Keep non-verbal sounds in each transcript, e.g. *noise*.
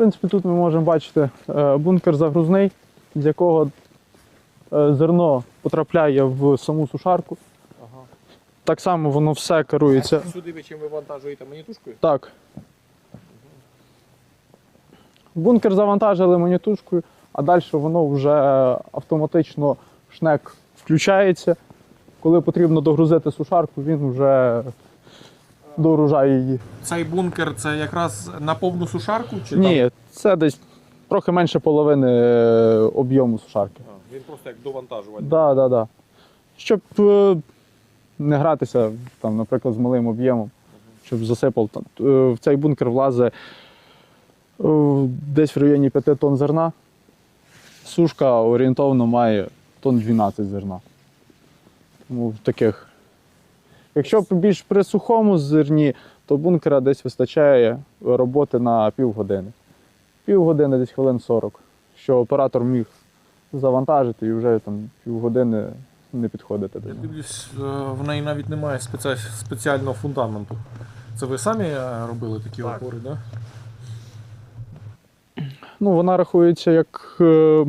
принципі, тут ми можемо бачити е, бункер загрузний, з якого е, зерно потрапляє в саму сушарку. Ага. Так само воно все керується. Сюди ви чим вивантажуєте монітушкою? Так. Бункер завантажили монітушкою, а далі воно вже автоматично шнек включається. Коли потрібно догрузити сушарку, він вже догружає її. Цей бункер це якраз на повну сушарку? Чи Ні, це десь трохи менше половини е, об'єму сушарки. А, він просто як довантажувати. Да, да, да. Щоб е, не гратися, там, наприклад, з малим об'ємом, щоб засипав. Там, е, В цей бункер влазить десь в районі 5 тонн зерна. Сушка орієнтовно має тонн 12 зерна. Тому в таких. Якщо більш при сухому зерні, то бункера десь вистачає роботи на півгодини. Півгодини, десь хвилин 40, що оператор міг завантажити і вже там півгодини не підходити до Я нього. дивлюсь, е, в неї навіть немає спеці- спеціального фундаменту. Це ви самі е, робили такі Так. опори, так? Ну, вона рахується як, е,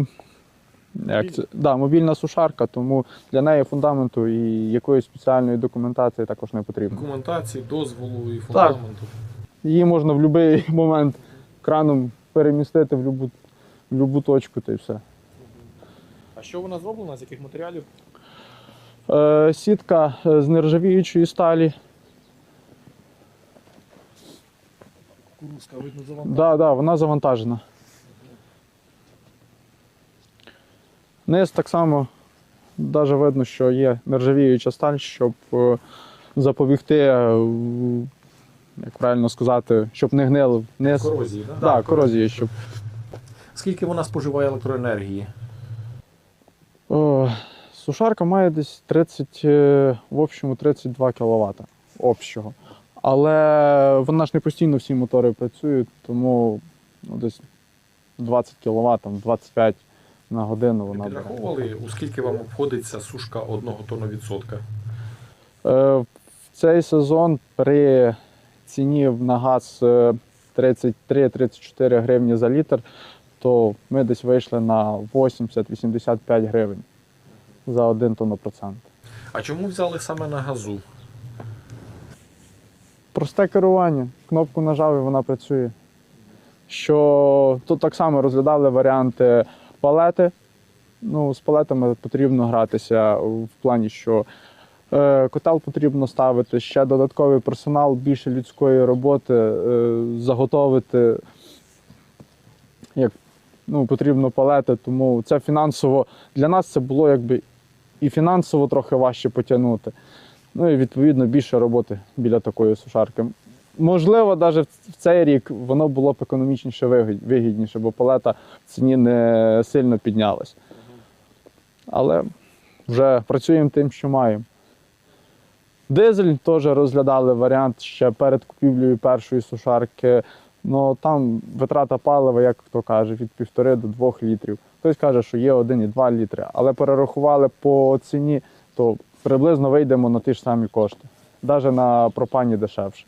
як це? Да, мобільна сушарка, тому для неї фундаменту і якоїсь спеціальної документації також не потрібно. Документації, дозволу і фундаменту. Її можна в будь-який *laughs* момент краном перемістити в будь-яку в любу точку та й все. А що вона зроблена? З яких матеріалів? Е, сітка е, з нержавіючої сталі. Кукурузка, видно, завантажена. Да, да, вона завантажена. Низ так само навіть видно, що є нержавіюча сталь, щоб е, запобігти, е, як правильно сказати, щоб не гнило вниз. Корозії, так? Да, корозії, щоб. Скільки вона споживає електроенергії? О, сушарка має десь 30, е, в общому 32 кВт общого. Але вона ж не постійно всі мотори працюють, тому ну, десь 20 кВт, там, 25 на годину вона бере. підраховували, у скільки вам обходиться сушка одного тонна відсотка? Е, В цей сезон при ціні на газ е, 33-34 гривні за літр, то ми десь вийшли на 80-85 гривень за 1 тоннопроцент. А чому взяли саме на газу? Просте керування. Кнопку нажав і вона працює. Що тут так само розглядали варіанти палети. Ну, з палетами потрібно гратися в плані, що е, котел потрібно ставити, ще додатковий персонал, більше людської роботи, е, заготовити. Як, ну, потрібно палети, тому це фінансово для нас це було якби і фінансово трохи важче потягнути. Ну і відповідно більше роботи біля такої сушарки. Можливо, навіть в цей рік воно було б економічніше вигідніше, бо палета в ціні не сильно піднялась. Але вже працюємо тим, що маємо. Дизель теж розглядали варіант ще перед купівлею першої сушарки. Ну там витрата палива, як хто каже, від 1,5 до 2 літрів. Хтось каже, що є 1,2 літри, але перерахували по ціні, то приблизно вийдемо на ті ж самі кошти. Навіть на пропані дешевше.